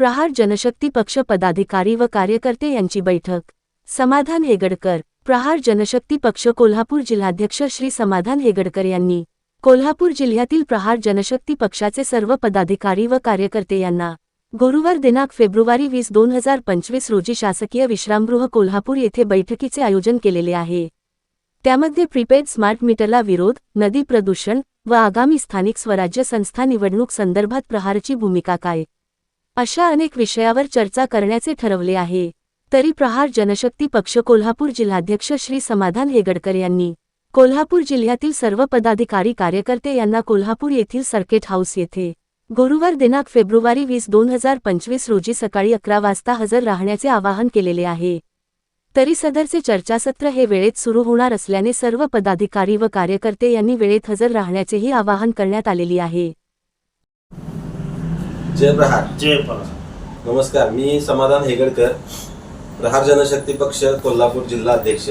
प्रहार जनशक्ती पक्ष पदाधिकारी व कार्यकर्ते यांची बैठक. समाधान हेगडकर प्रहार जनशक्ती पक्ष कोल्हापूर जिल्हाध्यक्ष श्री समाधान हेगडकर यांनी कोल्हापूर जिल्ह्यातील प्रहार जनशक्ती पक्षाचे सर्व पदाधिकारी व कार्यकर्ते यांना गुरुवार दिनांक फेब्रुवारी वीस दोन हजार पंचवीस रोजी शासकीय विश्रामगृह कोल्हापूर येथे बैठकीचे आयोजन केलेले आहे. त्यामध्ये प्रीपेड स्मार्ट मीटरला विरोध नदी प्रदूषण व आगामी स्थानिक स्वराज्य संस्था निवडणूक संदर्भात प्रहारची भूमिका काय? अशा अनेक विषयावर चर्चा करण्याचे ठरवले आहे. तरी प्रहार जनशक्ती पक्ष कोल्हापूर जिल्हाध्यक्ष श्री समाधान हेगडकर यांनी कोल्हापूर जिल्ह्यातील सर्व पदाधिकारी कार्यकर्ते यांना कोल्हापूर येथील सर्किट हाऊस येथे गुरुवार दिनांक फेब्रुवारी वीस दोन हजार पंचवीस रोजी सकाळी अकरा वाजता हजर राहण्याचे आवाहन केलेले आहे. तरी सदरचे चर्चासत्र हे वेळेत सुरू होणार असल्याने सर्व पदाधिकारी व कार्यकर्ते यांनी वेळेत हजर राहण्याचेही आवाहन करण्यात आलेली आहे. जय प्रहार. जय परास नमस्कार मी समाधान हेगडकर प्रहार जनशक्ती पक्ष कोल्हापूर जिल्हा अध्यक्ष.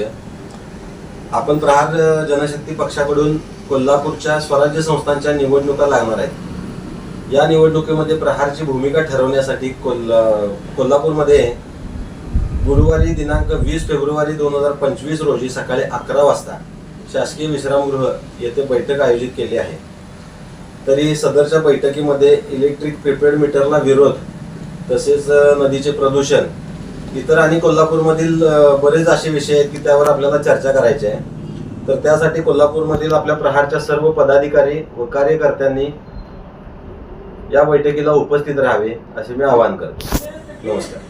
आपण प्रहार जनशक्ती पक्षाकडून कोल्हापूरच्या स्वराज्य संस्थांच्या निवडणुका लागणार आहेत. या निवडणुकीमध्ये प्रहारची भूमिका ठरवण्यासाठी कोल्हा कोल्हापूरमध्ये गुरुवारी दिनांक वीस फेब्रुवारी दोन हजार पंचवीस रोजी सकाळी अकरा वाजता शासकीय विश्रामगृह येथे बैठक आयोजित केली आहे. तरी सदरच्या बैठकीमध्ये इलेक्ट्रिक प्रिपेड मीटरला विरोध तसेच नदीचे प्रदूषण इतर आणि कोल्हापूरमधील बरेच असे विषय आहेत की त्यावर आपल्याला चर्चा करायची आहे. तर त्यासाठी कोल्हापूरमधील आपल्या प्रहारच्या सर्व पदाधिकारी व कार्यकर्त्यांनी या बैठकीला उपस्थित राहावे असे मी आवाहन करतो. नमस्कार.